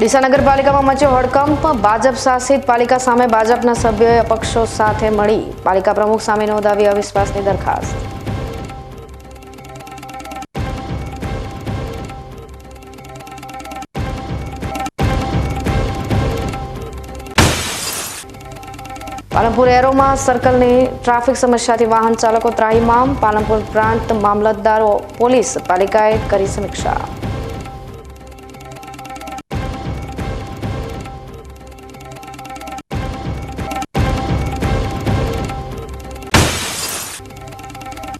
ડીસા નગરપાલિકામાં મચ્યો હડકંપ. ભાજપ શાસિત પાલિકા સામે ભાજપના સભ્યોએ અપક્ષો સાથે મળી. પાલિકા પ્રમુખ સામે નોંધાવી અવિશ્વાસની દરખાસ્ત. પાલનપુર એરોમાં સર્કલની ટ્રાફિક સમસ્યાથી વાહન ચાલકો ત્રાહીમામ. પાલનપુર પ્રાંત મામલતદારો પોલીસ પાલિકાએ કરી સમીક્ષા.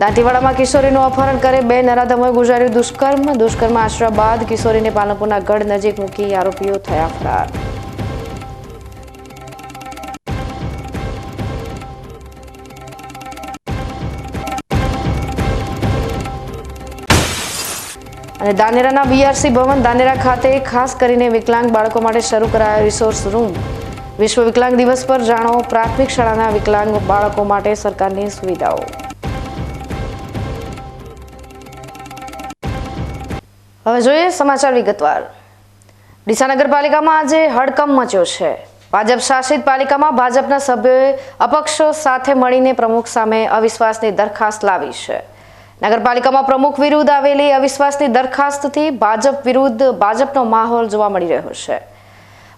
દાંતીવાડામાં કિશોરીનું અપહરણ કરે બે નરાધમોએ ગુજાર્યું દુષ્કર્મ. દુષ્કર્મ આશરા બાદ કિશોરીને પાલનપુરના ગઢ નજીક મૂકી આરોપીઓ થયા ફરાર. અને દાનેરાના બીઆરસી ભવન દાનેરા ખાતે ખાસ કરીને વિકલાંગ બાળકો માટે શરૂ કરાયો રિસોર્સ રૂમ. વિશ્વ વિકલાંગ દિવસ પર જાણો પ્રાથમિક શાળાના વિકલાંગ બાળકો માટે સરકારની સુવિધાઓ. હવે જોઈએ સમાચાર વિગતવાર. ડીસા નગરપાલિકામાં આજે હડકંપ મચ્યો છે. ભાજપ શાસિત પાલિકામાં ભાજપના સભ્યોએ અપક્ષો સાથે મળીને પ્રમુખ સામે અવિશ્વાસની દરખાસ્ત લાવી છે. નગરપાલિકામાં પ્રમુખ વિરુદ્ધ આવેલી અવિશ્વાસની દરખાસ્તથી ભાજપ વિરુદ્ધ ભાજપનો માહોલ જોવા મળી રહ્યો છે.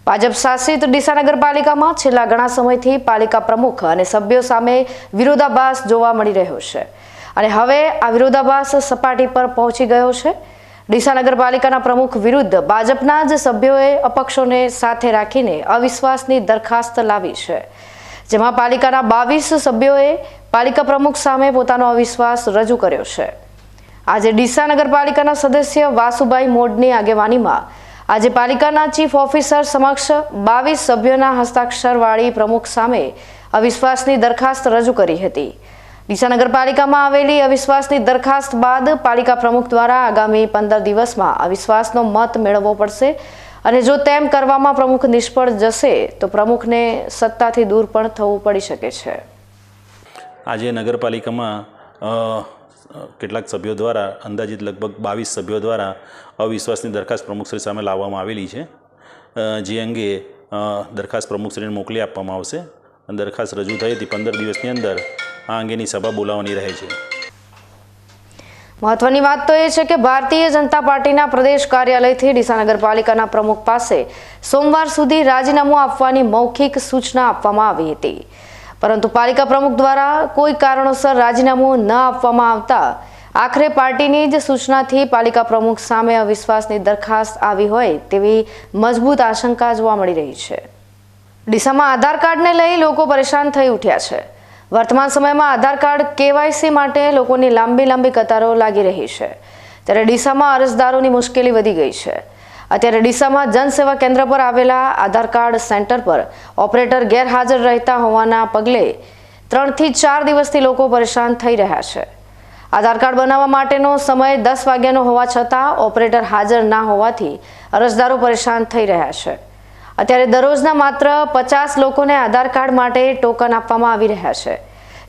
ભાજપ શાસિત ડીસા નગરપાલિકામાં છેલ્લા ઘણા સમયથી પાલિકા પ્રમુખ અને સભ્યો સામે વિરોધાભાસ જોવા મળી રહ્યો છે. અને હવે આ વિરોધાભાસ સપાટી પર પહોંચી ગયો છે. ડીસા નગરપાલિકાના પ્રમુખ વિરુદ્ધ ભાજપના જ સભ્યોએ અપક્ષોને સાથે રાખીને અવિશ્વાસની દરખાસ્ત લાવી છે. જેમાં પાલિકાના બાવીસ સભ્યોએ પાલિકા પ્રમુખ સામે પોતાનો અવિશ્વાસ રજૂ કર્યો છે. આજે ડીસા નગરપાલિકાના સદસ્ય વાસુભાઈ મોડની આગેવાનીમાં આજે પાલિકાના ચીફ ઓફિસર સમક્ષ બાવીસ સભ્યોના હસ્તાક્ષરવાળી પ્રમુખ સામે અવિશ્વાસની દરખાસ્ત રજૂ કરી હતી. ડીસા નગરપાલિકામાં આવેલી અવિશ્વાસની દરખાસ્ત બાદ પાલિકા પ્રમુખ દ્વારા આગામી પંદર દિવસમાં અવિશ્વાસનો મત મેળવવો પડશે. અને જો તેમ કરવામાં પ્રમુખ નિષ્ફળ જશે, તો પ્રમુખને સત્તાથી દૂર પણ થવું પડી શકે છે. આજે નગરપાલિકામાં કેટલાક સભ્યો દ્વારા, અંદાજિત લગભગ બાવીસ સભ્યો દ્વારા અવિશ્વાસની દરખાસ્ત પ્રમુખશ્રી સામે લાવવામાં આવેલી છે. જે અંગે દરખાસ્ત પ્રમુખશ્રીને મોકલી આપવામાં આવશે. દરખાસ્ત રજૂ થઈ હતી પંદર દિવસની અંદર. આ અંગેની સભા બોલાવવાની રહે છે. મહત્વની વાત તો એ છે કે ભારતીય જનતા પાર્ટીના પ્રદેશ કાર્યાલયથી ડીસા નગરપાલિકાના પ્રમુખ પાસે સોમવાર સુધી રાજીનામું આપવાની મૌખિક સૂચના આપવામાં આવી હતી. પરંતુ પાલિકા પ્રમુખ દ્વારા કોઈ કારણોસર રાજીનામું ન આપવામાં આવતા આખરે પાર્ટીની જ સૂચનાથી પાલિકા પ્રમુખ સામે અવિશ્વાસની દરખાસ્ત આવી હોય તેવી મજબૂત આશંકા જોવા મળી રહી છે. ડીસામાં આધાર કાર્ડને લઈ લોકો પરેશાન થઈ ઉઠ્યા છે. વર્તમાન સમયમાં આધાર કાર્ડ કેવાયસી માટે લોકોની લાંબી લાંબી કતારો લાગી રહી છે. ત્યારે ડીસામાં અરજદારોની મુશ્કેલી વધી ગઈ છે. અત્યારે ડીસામાં જનસેવા કેન્દ્ર પર આવેલા આધાર કાર્ડ સેન્ટર પર ઓપરેટર ગેરહાજર રહેતા હોવાના પગલે ત્રણથી ચાર દિવસથી લોકો પરેશાન થઈ રહ્યા છે. આધાર કાર્ડ બનાવવા માટેનો સમય દસ વાગ્યાનો હોવા છતાં ઓપરેટર હાજર ના હોવાથી અરજદારો પરેશાન થઈ રહ્યા છે. અત્યારે દરરોજના માત્ર પચાસ લોકોને આધાર કાર્ડ માટે ટોકન આપવામાં આવી રહ્યા છે,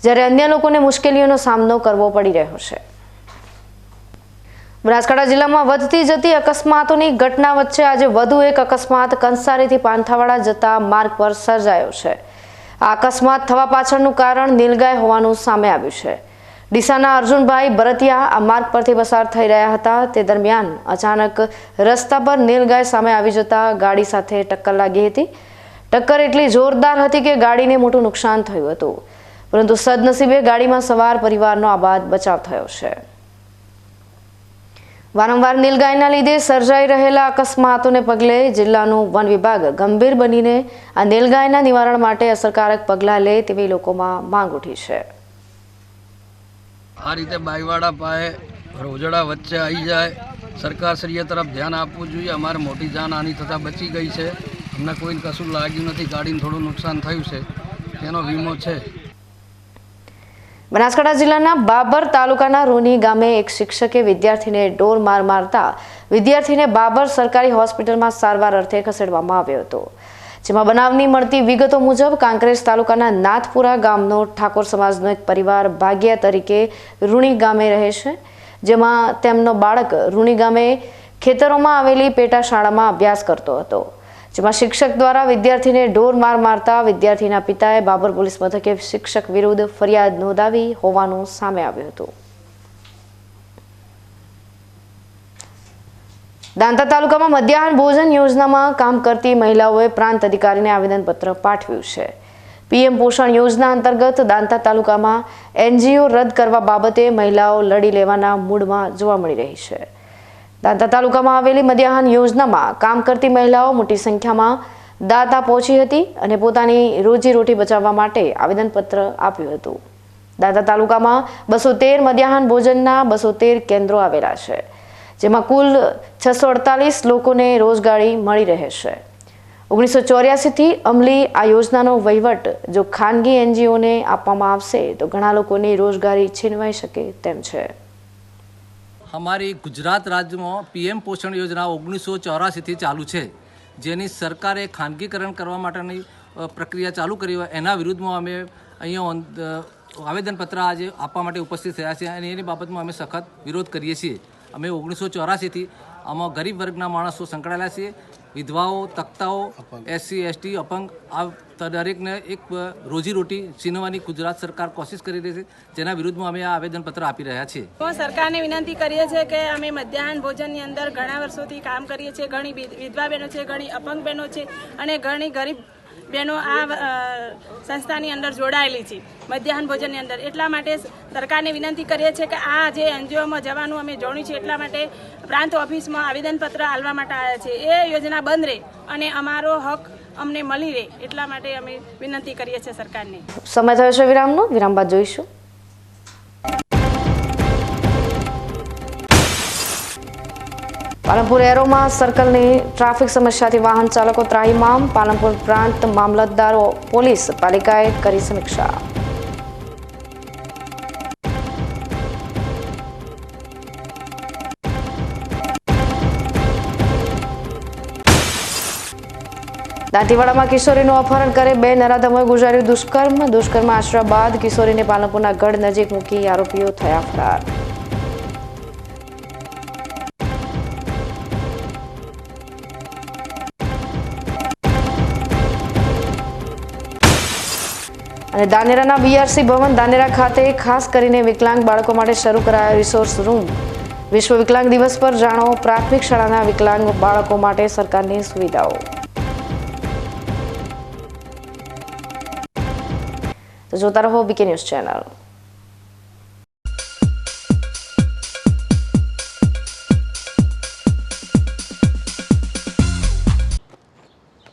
જ્યારે અન્ય લોકોને મુશ્કેલીઓનો સામનો કરવો પડી રહ્યો છે. બનાસકાંઠા જિલ્લામાં વધતી જતી અકસ્માતોની ઘટના વચ્ચે આજે વધુ એક અકસ્માત કંસારીથી પાંથાવાડા જતા માર્ગ પર સર્જાયો છે. આ અકસ્માત થવા પાછળનું કારણ નીલગાય હોવાનું સામે આવ્યું છે. ડીસાના અર્જુનભાઈ ભરતિયા આ માર્ગ પરથી પસાર થઈ રહ્યા હતા. તે દરમિયાન અચાનક રસ્તા પર નીલગાય સામે આવી જતા ગાડી સાથે ટક્કર લાગી હતી. ટક્કર એટલી જોરદાર હતી કે ગાડીને મોટું નુકસાન થયું હતું. પરંતુ સદનસીબે ગાડીમાં સવાર પરિવારનો આબાદ બચાવ થયો છે. વારંવાર નીલગાયના લીધે સર્જાઈ રહેલા અકસ્માતોને પગલે જિલ્લાનું વન વિભાગ ગંભીર બનીને આ નીલગાયના નિવારણ માટે અસરકારક પગલાં લે તેવી લોકોમાં માંગ ઉઠી છે. આ રીતે બાઈવાડા પાસે રોજડા વચ્ચે આવી જાય. સરકારશ્રીએ તરફ ધ્યાન આપવું જોઈએ. અમારે મોટી જાનહાની થતાં બચી ગઈ છે. અમને કોઈને કશું લાગ્યું નથી. ગાડીને થોડું નુકસાન થયું છે. તેનો વીમો છે. બનાસકાંઠા જિલ્લાના બાબર તાલુકાના રૂની ગામે એક શિક્ષકે વિદ્યાર્થીને ડોર માર મારતા વિદ્યાર્થીને બાબર સરકારી હોસ્પિટલમાં સારવાર અર્થે ખસેડવામાં આવ્યો હતો. જેમાં બનાવની મળતી વિગતો મુજબ કાંકરેજ તાલુકાના નાથપુરા ગામનો ઠાકોર સમાજનો એક પરિવાર ભાગ્યા તરીકે રૂણી ગામે રહે છે, જેમાં તેમનો બાળક રૂણી ગામે ખેતરોમાં આવેલી પેટા શાળામાં અભ્યાસ કરતો હતો, જેમાં શિક્ષક દ્વારા વિદ્યાર્થીને ઢોર માર મારતા વિદ્યાર્થીના પિતાએ બાબર પોલીસ મથકે શિક્ષક વિરુદ્ધ ફરિયાદ નોંધાવી હોવાનું સામે આવ્યું હતું. દાંતા તાલુકામાં મધ્યાહન ભોજન યોજનામાં કામ કરતી મહિલાઓએ પ્રાંત અધિકારીને આવેદનપત્ર પાઠવ્યું છે. પીએમ પોષણ યોજના અંતર્ગત દાંતા તાલુકામાં એનજીઓ રદ કરવા બાબતે મહિલાઓ લડી લેવાના મૂડમાં જોવા મળી રહી છે. દાંતા તાલુકામાં આવેલી મધ્યાહન યોજનામાં કામ કરતી મહિલાઓ મોટી સંખ્યામાં દાતા પહોંચી હતી અને પોતાની રોજીરોટી બચાવવા માટે આવેદનપત્ર આપ્યું હતું. દાંતા તાલુકામાં બસો તેર મધ્યાહન ભોજનના બસો તેર કેન્દ્રો આવેલા છે. જેમાં કુલ છસો અડતાલીસ લોકોને રોજગારી મળી રહેશે ઓગણીસો ચોર્યાસીથી અમલી આ યોજનાનો વહીવટ જો ખાનગી એનજીઓને આપવામાં આવશે, તો ઘણા લોકોની રોજગારી છીનવાઈ શકે તેમ છે. અમારી ગુજરાત રાજ્યમાં પીએમ પોષણ યોજના ઓગણીસો ચોરાસીથી ચાલુ છે. જેની સરકારે ખાનગીકરણ કરવા માટેની પ્રક્રિયા ચાલુ કરી હોય, એના વિરુદ્ધમાં અમે અહીંયા આવેદનપત્ર આજે આપવા માટે ઉપસ્થિત થયા છીએ અને એની બાબતમાં અમે સખત વિરોધ કરીએ છીએ. અમે ઓગણીસો ચોરાસીથી આમાં ગરીબ વર્ગના માણસો સંકળાયેલા છીએ. વિધવાઓ તખ્તાઓ એસસી એસટી અપંગ આ દરેકને એક રોજીરોટી છીનવાની ગુજરાત સરકાર કોશિશ કરી રહી છે. જેના વિરુદ્ધમાં અમે આ આવેદનપત્ર આપી રહ્યા છીએ. સરકારને વિનંતી કરીએ છીએ કે અમે મધ્યાહન ભોજનની અંદર ઘણા વર્ષોથી કામ કરીએ છીએ. ઘણી વિધ- વિધવા બહેનો છે ઘણી અપંગ બહેનો છે અને ઘણી ગરીબ બહેનો આ સંસ્થાની અંદર જોડાયેલી છે, મધ્યાહન ભોજનની અંદર. એટલા માટે સરકારને વિનંતી કરીએ છીએ કે આ જે એનજીઓમાં જવાનું અમે જોણ્યું છે, એટલા માટે પ્રાંત ઓફિસમાં આવેદનપત્ર આલવા માટે આવ્યા છે. એ યોજના બંધ રહે અને અમારો હક અમને મળી રહે, એટલા માટે અમે વિનંતી કરીએ છીએ સરકારને. સમય થયો છે વિરામનો. વિરામ બાદ જોઈશું. પાલનપુર એરોમાં સર્કલની ટ્રાફિક સમસ્યાથી વાહન ચાલકો ત્રાહીમામ. પાલનપુર પ્રાંત મામલતદારો, પોલીસ પાલિકાએ કરી સમીક્ષા. દાંતીવાડામાં કિશોરીનું અપહરણ કરે બે નરાધમોએ ગુજાર્યું દુષ્કર્મ. દુષ્કર્મ આશરા બાદ કિશોરીને પાલનપુરના ગઢ નજીક મૂકી આરોપીઓ થયા ફરાર. અને દાનેરાના બીઆરસી ભવન દાનેરા ખાતે ખાસ કરીને વિકલાંગ બાળકો માટે શરૂ કરાયો રિસોર્સ રૂમ. વિશ્વ વિકલાંગ દિવસ પર જાણો, પ્રાથમિક શાળાના વિકલાંગ બાળકો માટે સરકારની સુવિધાઓ. તો જોતા રહો BK news channel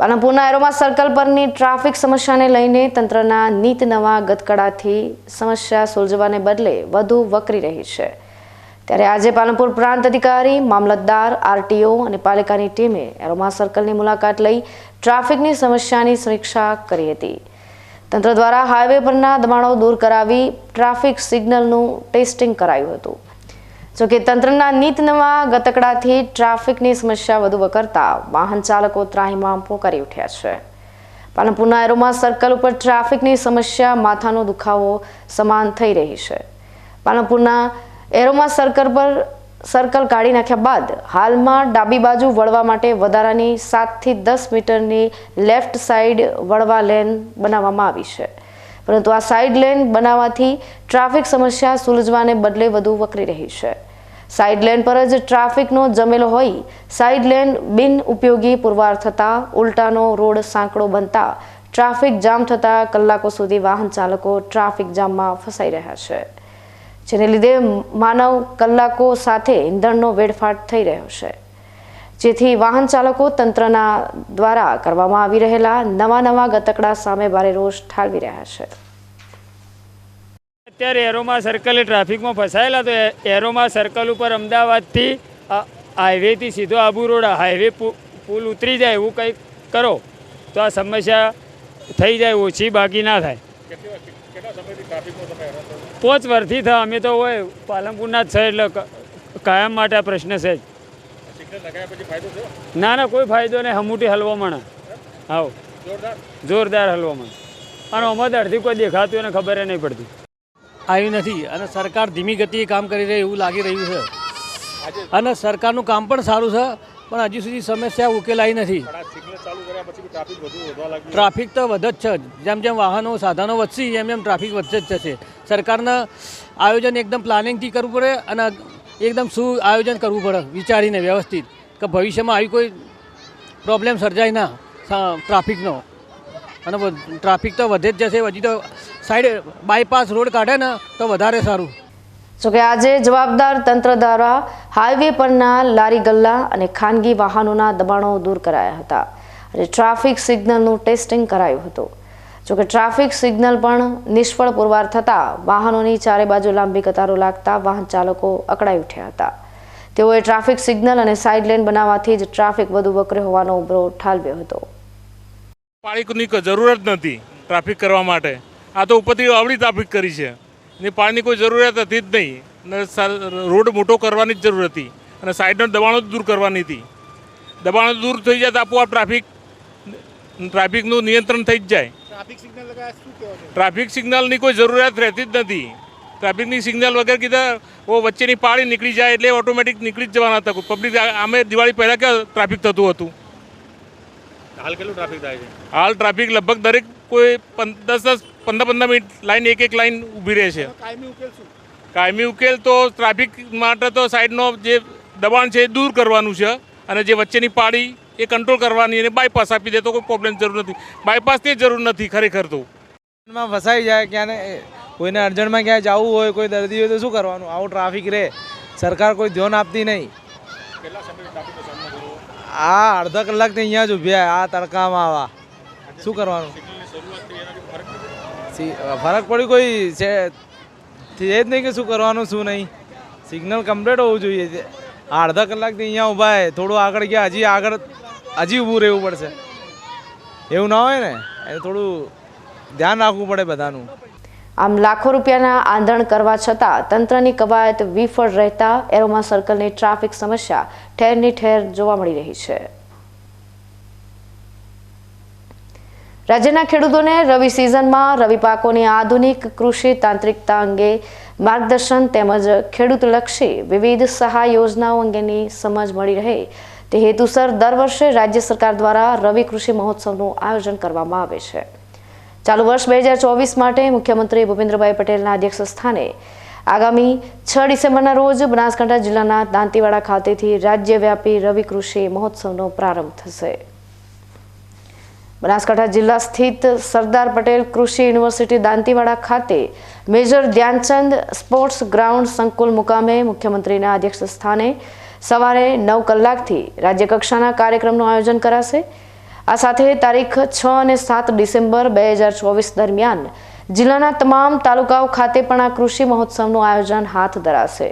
પાલનપુરના aroma circle પરની ટ્રાફિક સમસ્યાને લઈને તંત્રના નીત નવા ગતકડાથી સમસ્યા સુલઝવાને બદલે વધુ વકરી રહી છે. ત્યારે આજે પાલનપુર પ્રાંત અધિકારી, મામલતદાર, આરટીઓ અને પાલિકાની ટીમે એરોમા સર્કલની મુલાકાત લઈ ટ્રાફિકની સમસ્યાની સમીક્ષા કરી હતી. તંત્ર દ્વારા હાઈવે પરના દબાણો દૂર કરાવી ટ્રાફિક સિગ્નલનું ટેસ્ટિંગ કરાયું હતું. જોકે તંત્રના નીત નવા ગતકડાથી ટ્રાફિકની સમસ્યા વધુ વકરતા વાહન ચાલકો ત્રાહીમામ પોકારી ઉઠ્યા છે. પાલનપુરના એરોમા સર્કલ ઉપર ટ્રાફિકની સમસ્યા, માથાનો દુખાવો સમાન થઈ રહી છે. પાલનપુરના એરોમા સર્કલ પર સર્કલ કાઢી નાખ્યા બાદ હાલમાં ડાબી બાજુ વળવા માટે વધારાની સાતથી દસ મીટરની લેફ્ટ સાઈડ વળવા લેન બનાવવામાં આવી છે. પરંતુ આ સાઈડ લેન બનાવવાથી ટ્રાફિક સમસ્યા સુલઝવાને બદલે વધુ વકરી રહી છે. સાઈડ લેન પર જ ટ્રાફિકનો જમેલો હોય. સાઇડ લેન બિન ઉપયોગી પુરવાર થતાં ઉલટાનો રોડ સાંકડો બનતા ટ્રાફિક જામ થતાં કલાકો સુધી વાહન ચાલકો ટ્રાફિક જામમાં ફસાઈ રહ્યા છે. જેને લીધે માનવ કલાકો સાથે ઈંધણનો વેડફાટ થઈ રહ્યો છે. જેથી વાહન ચાલકો તંત્રના દ્વારા કરવામાં આવી રહેલા નવા નવા ગતકડા સામે ભારે રોષ ઠાલવી રહ્યા છે. અત્યારે એરોમા સર્કલે ટ્રાફિકમાં ફસાયેલા તો એરોમા સર્કલ ઉપર અમદાવાદથી હાઈવેથી સીધો આબુ રોડ હાઈવે પુલ ઉતરી જાય એવું કંઈક કરો તો આ સમસ્યા થઈ જાય ઓછી બાકી ના થાય. પોચ વર્ષથી થાય અમે તો હોય પાલનપુરના જ છે એટલે કાયમ માટે આ પ્રશ્ન છે જ. ના ના કોઈ ફાયદો નહીં હમુટી હલવો મણે હાવ જોરદાર હલવો મણે અને આમાં અડધી કોઈ દેખાતું એને ખબર નહીં પડતી. આવી નથી અને સરકાર ધીમી ગતિએ કામ કરી રહી એવું લાગી રહ્યું છે. અને સરકારનું કામ પણ સારું છે, પણ હજી સુધી સમસ્યા ઉકેલાઈ નથી. ટ્રાફિક તો વધે જ છે. જેમ જેમ વાહનો, સાધનો વધશે, એમ એમ ટ્રાફિક વધશે જ જશે. સરકારને આયોજન એકદમ પ્લાનિંગથી કરવું પડે અને એકદમ શું આયોજન કરવું પડે, વિચારીને વ્યવસ્થિત. કે ભવિષ્યમાં આવી કોઈ પ્રોબ્લેમ સર્જાય ના ટ્રાફિકનો. અને ટ્રાફિક તો વધે જ જશે, હજી તો સાઈડ બાયપાસ રોડ કાઢે ને તો વધારે સારું. જોકે આજે જવાબદાર તંત્ર દ્વારા હાઈવે પરના લારી ગલ્લા અને ખાનગી વાહનોના દબાણો દૂર કરાયા હતા અને ટ્રાફિક સિગ્નલનું ટેસ્ટિંગ કરાયું હતું. જોકે ટ્રાફિક સિગ્નલ પણ નિષ્ફળ પુરવાર થતાં વાહનોની ચારે બાજુ લાંબી કતારો લાગતા વાહન ચાલકો અકળાઈ ઉઠ્યા હતા. તેઓએ ટ્રાફિક સિગ્નલ અને સાઇડ લેન બનાવવાથી જ ટ્રાફિક વધુ વકરે હોવાનો ઉભરો ઠાલવ્યો હતો. પાણીની કોઈ જરૂરત નથી ટ્રાફિક કરવા માટે. આ તો ઉપરથી આવડી ટ્રાફિક કરી છે. ને પાણીની કોઈ જરૂરિયાત હતી જ નહીં. અને રોડ મોટો કરવાની જ જરૂર હતી. અને સાઈડનો દબાણો જ દૂર કરવાની હતી. દબાણો દૂર થઈ જાય તો આપોઆપ ટ્રાફિક ટ્રાફિકનું નિયંત્રણ થઈ જ જાય. ટ્રાફિક સિગ્નલ સિગ્નલની કોઈ જરૂરિયાત રહેતી જ નથી. ટ્રાફિકની સિગ્નલ વગર કીધા ઓ વચ્ચેની પાળી નીકળી જાય એટલે ઓટોમેટિક નીકળી જ જવાના હતા. પબ્લિક આમે દિવાળી પહેલાં ક્યાં ટ્રાફિક થતું હતું? હાલ કેટલું ટ્રાફિક થાય છે? હાલ ટ્રાફિક લગભગ દરેક કોઈ દસ દસ પંદર પંદર મિનિટ લાઈન એક એક લાઈન ઊભી રહે છે. કાયમી ઉકેલ શું? કાયમી ઉકેલ તો ટ્રાફિક માટે તો સાઈડનો જે દબાણ છે એ દૂર કરવાનું છે અને જે વચ્ચેની પાડી એ કંટ્રોલ કરવાની અને બાયપાસ આપી દે તો કોઈ પ્રોબ્લેમ જરૂર નથી. બાયપાસની જરૂર નથી ખરેખર તો. ફસાઈ જાય ક્યાં કોઈને અર્જન્ટમાં ક્યાંય જવું હોય કોઈ દર્દી હોય તો શું કરવાનું? આવું ટ્રાફિક રહે સરકાર કોઈ ધ્યાન આપતી નહીં. આ અડધા કલાકથી અહીંયા જ ઊભ્યા આ તડકામાં આવા. શું કરવાનું? ફરક પડ્યું કોઈ છે? એ જ નહીં કે શું કરવાનું શું નહીં. સિગ્નલ કમ્પ્લીટ હોવું જોઈએ. આ અડધા કલાકથી અહીંયા ઊભા છે થોડું આગળ ગયા હજી આગળ હજી ઊભું રહેવું પડશે. એવું ના હોય ને? એ થોડું ધ્યાન રાખવું પડે બધાનું. આમ લાખો રૂપિયાના આંધણ કરવા છતાં તંત્રની કવાયત વિફળ રહેતા એરોમા સર્કલની ટ્રાફિક સમસ્યા ઠેરની ઠેર જોવા મળી રહી છે. રાજ્યના ખેડૂતોને રવિ સિઝનમાં રવિ પાકોની આધુનિક કૃષિ તાંત્રિકતા અંગે માર્ગદર્શન તેમજ ખેડૂતલક્ષી વિવિધ સહાય યોજનાઓ અંગેની સમજ મળી રહે. તે હેતુસર દર વર્ષે રાજ્ય સરકાર દ્વારા રવિ કૃષિ મહોત્સવનું આયોજન કરવામાં આવે છે. ચાલુ વર્ષ બે હજાર ચોવીસ માટે મુખ્યમંત્રી ભૂપેન્દ્રભાઈ પટેલના અધ્યક્ષ સ્થાને આગામી છ ડિસેમ્બરના રોજ બનાસકાંઠા જિલ્લાના દાંતીવાડા ખાતેથી રાજ્યવ્યાપી રવિ કૃષિ મહોત્સવનો પ્રારંભ થશે. બનાસકાંઠા જિલ્લા સ્થિત સરદાર પટેલ કૃષિ યુનિવર્સિટી દાંતીવાડા ખાતે મેજર ધ્યાનચંદ સ્પોર્ટ્સ ગ્રાઉન્ડ સંકુલ મુકામે મુખ્યમંત્રીના અધ્યક્ષ સ્થાને સવારે નવ કલાકથી રાજ્યકક્ષાના કાર્યક્રમનું આયોજન કરાશે. આ સાથે તારીખ છ અને સાત ડિસેમ્બર બે હજાર ચોવીસ દરમિયાન જિલ્લાના તમામ તાલુકાઓ ખાતે પણ આ કૃષિ મહોત્સવનું આયોજન હાથ ધરાશે.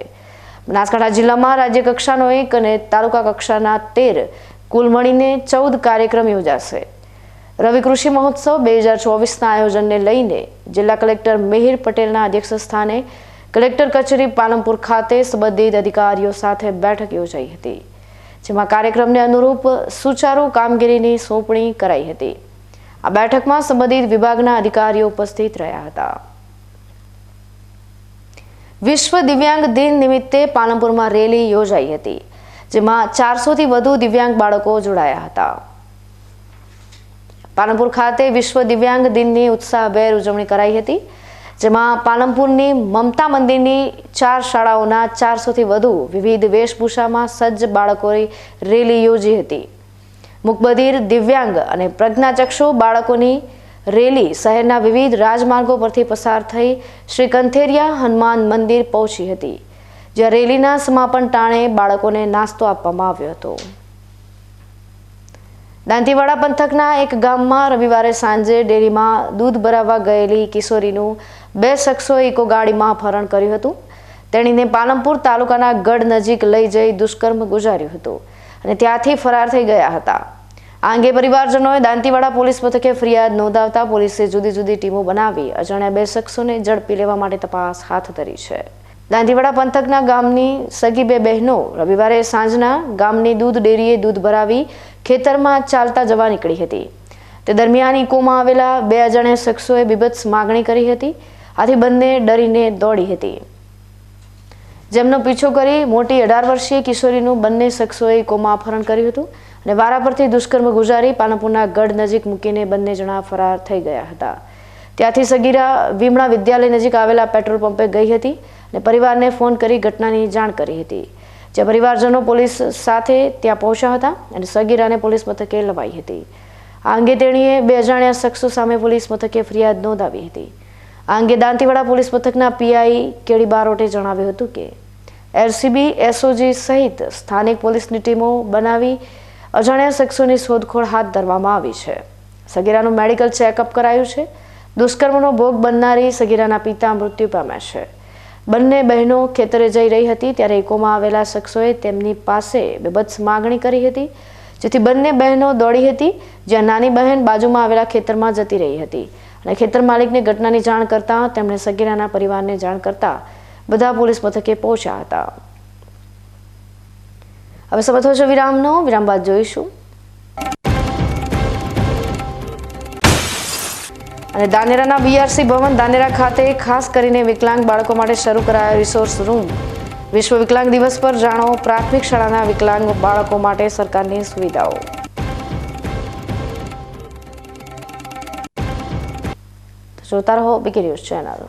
બનાસકાંઠા જિલ્લામાં રાજ્ય કક્ષાનો એક અને તાલુકા કક્ષાના તેર કુલ મળીને ચૌદ કાર્યક્રમ યોજાશે. રવિ કૃષિ મહોત્સવ બે હજાર ચોવીસના આયોજનને લઈને જિલ્લા કલેક્ટર મિહિર પટેલના અધ્યક્ષ સ્થાને કલેક્ટર કચેરી પાલનપુર ખાતે સંબંધિત અધિકારીઓ સાથે બેઠક યોજાઈ હતી. જેમાં કાર્યક્રમને અનુરૂપ સુચારુ કામગીરીની સોંપણી કરાઈ હતી. આ બેઠકમાં સંબંધિત વિભાગના અધિકારીઓ ઉપસ્થિત રહ્યા હતા. વિશ્વ દિવ્યાંગ દિન નિમિત્તે પાલનપુરમાં રેલી યોજાઈ હતી, જેમાં ચારસોથી વધુ દિવ્યાંગ બાળકો જોડાયા હતા. પાલનપુર ખાતે વિશ્વ દિવ્યાંગ દિનની ઉત્સાહભેર ઉજવણી કરાઈ હતી જેમાં પાલનપુરની મમતા મંદિરની ચાર શાળાઓના ચારસોથી વધુ વિવિધ વેશભૂષામાં સજ્જ બાળકોએ રેલી યોજી હતી. મુકબધિર, દિવ્યાંગ અને પ્રજ્ઞાચક્ષુ બાળકોની રેલી શહેરના વિવિધ રાજમાર્ગો પરથી પસાર થઈ શ્રી કંથેરિયા હનુમાન મંદિર પહોંચી હતી, જ્યાં રેલીના સમાપન ટાણે બાળકોને નાસ્તો આપવામાં આવ્યો હતો. દાંતીવાડા પંથકના એક ગામમાં રવિવારે સાંજે ડેરીમાં દૂધ ભરાવવા ગયેલી કિશોરીનું બે શખ્સોએ ઇકો ગાડીમાં અપહરણ કર્યું હતું. તેણીને પાલનપુર તાલુકાના ગઢ નજીક લઈ જઈ દુષ્કર્મ ગુજાર્યું હતું અને ત્યાંથી ફરાર થઈ ગયા હતા. આ અંગે પરિવારજનોએ દાંતીવાડા પોલીસ મથકે ફરિયાદ નોંધાવતા પોલીસે જુદી જુદી ટીમો બનાવી અજાણ્યા બે શખ્સોને ઝડપી લેવા માટે તપાસ હાથ ધરી છે. દાંતીવાડા પંથકના ગામની સગી બે બહેનો રવિવારે સાંજના ગામની દૂધ ડેરીએ દૂધ ભરાવી ખેતરમાં ચાલતા જવા નીકળી હતી. તે દરમિયાન ઇકોમાં આવેલા બે અજાણ્યા શખ્સોએ બીભત્સ માગણી કરી હતી. આથી બંને ડરીને દોડી હતી. જેમનો પીછો કરી મોટી અઢાર વર્ષીય કિશોરીનું બંને શખ્સોએ ઇકોમાં અપહરણ કર્યું હતું અને વારા પરથી દુષ્કર્મ ગુજારી પાનપુરના ગઢ નજીક મૂકીને બંને જણા ફરાર થઈ ગયા હતા. ત્યાંથી સગીરા વિમળા વિદ્યાલય નજીક આવેલા પેટ્રોલ પંપે ગઈ હતી અને પરિવારને ફોન કરી ઘટનાની જાણ કરી હતી. જ્યાં પરિવારજનો પોલીસ સાથે ત્યાં પહોંચ્યા હતા અને સગીરાને પોલીસ મથકે લવાઈ હતી. આ અંગે તેણીએ બે અજાણ્યા શખ્સો સામે પોલીસ મથકે ફરિયાદ નોંધાવી હતી. આ અંગે દાંતીવાડા પોલીસ મથકના પીઆઈ કેડી બારોટે જણાવ્યું હતું કે, એલસીબી, એસઓજી સહિત સ્થાનિક પોલીસની ટીમો બનાવી અજાણ્યા શખ્સોની શોધખોળ હાથ ધરવામાં આવી છે. સગીરાનું મેડિકલ ચેકઅપ કરાયું છે. દુષ્કર્મનો ભોગ બનનારી સગીરાના પિતા મૃત્યુ પામ્યા છે. બંને બહેનો ખેતરે જઈ રહી હતી ત્યારે ઇકોમાં આવેલા શખ્સોએ તેમની પાસે બેબત્સ માગણી કરી હતી, જેથી બંને બહેનો દોડી હતી, જ્યાં નાની બહેન બાજુમાં આવેલા ખેતરમાં જતી રહી હતી. અને ખેતર માલિકને ઘટનાની જાણ કરતા તેમણે સગીરાના પરિવારને જાણ કરતા બધા પોલીસ મથકે પહોંચ્યા હતા. હવે સમય છો વિરામનો વિરામ બાદ જોઈશું. અને દાનેરાના બીઆરસી ભવન દાનેરા ખાતે ખાસ કરીને વિકલાંગ બાળકો માટે શરૂ કરાયો રિસોર્સ રૂમ. વિશ્વ વિકલાંગ દિવસ પર જાણો, પ્રાથમિક શાળાના વિકલાંગ બાળકો માટે સરકારની સુવિધાઓ. જોતા રહો બીકે ન્યૂઝ ચેનલ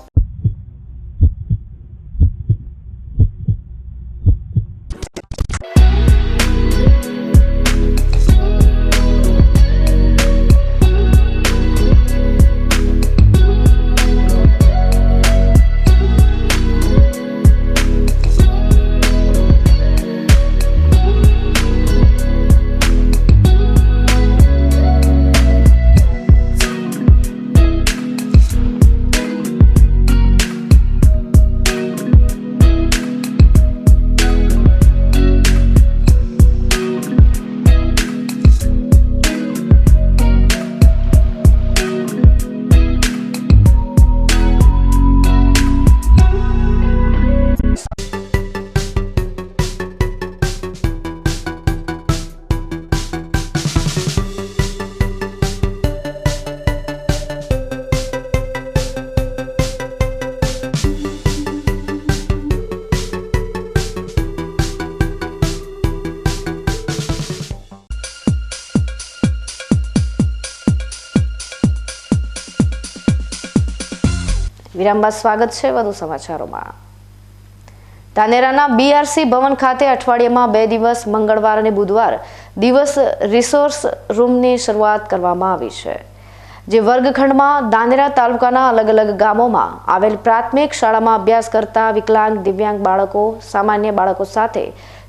વિરામ બાદ સ્વાગત છે વધુ સમાચારોમાં. ધાનેરાના બીઆરસી ભવન ખાતે અઠવાડિયામાં બે દિવસ, મંગળવાર અને બુધવાર દિવસ રિસોર્સ રૂમની શરૂઆત કરવામાં આવી છે. જે વર્ગખંડમાં દાનેરા તાલુકાના અલગ અલગ ગામોમાં આવેલ પ્રાથમિક શાળામાં અભ્યાસ કરતા વિકલાંગ, દિવ્યાંગ બાળકો, સામાન્ય બાળકો સાથે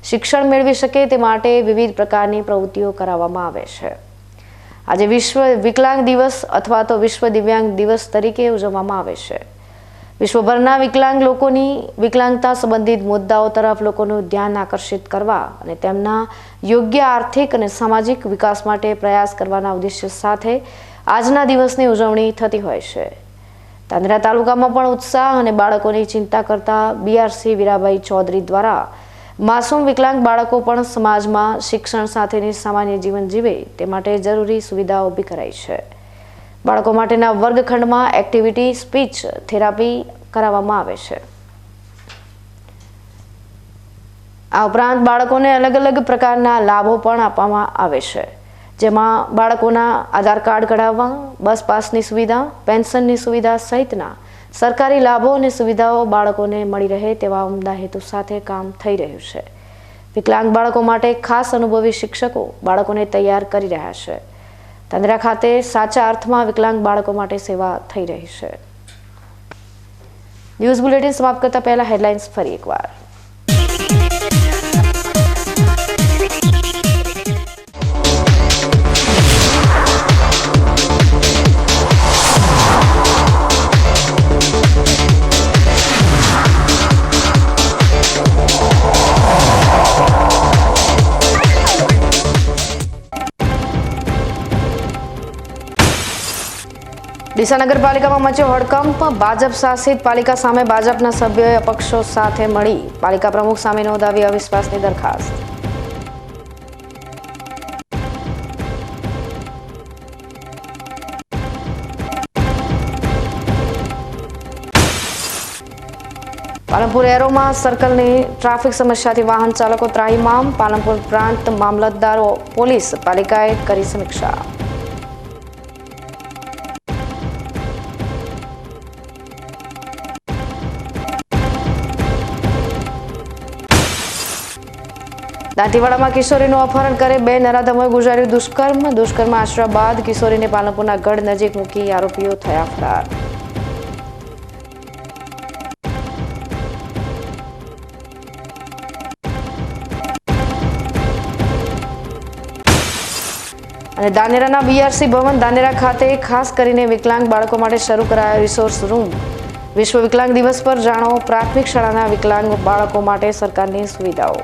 શિક્ષણ મેળવી શકે તે માટે વિવિધ પ્રકારની પ્રવૃત્તિઓ કરાવવામાં આવે છે. આજે વિશ્વ વિકલાંગ દિવસ અથવા તો વિશ્વ દિવ્યાંગ દિવસ તરીકે ઉજવવામાં આવે છે. વિશ્વભરના વિકલાંગ લોકોની વિકલાંગતા સંબંધિત મુદ્દાઓ તરફ લોકોનું ધ્યાન આકર્ષિત કરવા અને તેમના યોગ્ય આર્થિક અને સામાજિક વિકાસ માટે પ્રયાસ કરવાના ઉદ્દેશ્ય સાથે આજના દિવસની ઉજવણી થતી હોય છે. તાંદરા તાલુકામાં પણ ઉત્સાહ અને બાળકોની ચિંતા કરતા બીઆરસી વીરાભાઈ ચૌધરી દ્વારા માસૂમ વિકલાંગ બાળકો પણ સમાજમાં શિક્ષણ સાથેની સામાન્ય જીવન જીવે તે માટે જરૂરી સુવિધાઓ ઊભી કરાઈ છે. બાળકો માટેના વર્ગખંડમાં એક્ટિવિટી, સ્પીચ, થેરાપી કરાવવામાં આવે છે. આ ઉપરાંત બાળકોને અલગ અલગ પ્રકારના લાભો પણ આપવામાં આવે છે. જેમાં બાળકોના આધાર કાર્ડ કઢાવવા, બસ પાસની સુવિધા, પેન્શનની સુવિધા સહિતના સરકારી લાભો અને સુવિધાઓ બાળકોને મળી રહે તેવા ઉમદા હેતુ સાથે કામ થઈ રહ્યું છે. વિકલાંગ બાળકો માટે ખાસ અનુભવી શિક્ષકો બાળકોને તૈયાર કરી રહ્યા છે. તંદ્રા ખાતે સાચા અર્થમાં વિકલાંગ બાળકો માટે સેવા થઈ રહી છે. ન્યૂઝ બુલેટિન સમાપ્ત કરતા પહેલા હેડલાઇન્સ ફરી એકવાર. ડીસા નગરપાલિકામાં મચ્યો હડકંપ. ભાજપ શાસિત પાલિકા સામે ભાજપના સભ્યોએ અપક્ષો સાથે મળી. પાલિકા પ્રમુખ સામે નોંધાવી અવિશ્વાસની દરખાસ્ત. પાલનપુર એરોમાં સર્કલની ટ્રાફિક સમસ્યાથી વાહન ચાલકો ત્રાહીમામ. પાલનપુર પ્રાંત મામલતદારો પોલીસ પાલિકાએ કરી સમીક્ષા. દાંતીવાડામાં કિશોરીનું અપહરણ કરે બે નરાધમોએ ગુજાર્યું દુષ્કર્મ. દુષ્કર્મ આશરા બાદ કિશોરીને પાલનપુરના ગઢ નજીક મૂકી આરોપીઓ થયા ફરાર. અને દાનેરાના બીઆરસી ભવન દાનેરા ખાતે ખાસ કરીને વિકલાંગ બાળકો માટે શરૂ કરાયો રિસોર્સ રૂમ. વિશ્વ વિકલાંગ દિવસ પર જાણો પ્રાથમિક શાળાના વિકલાંગ બાળકો માટે સરકારની સુવિધાઓ.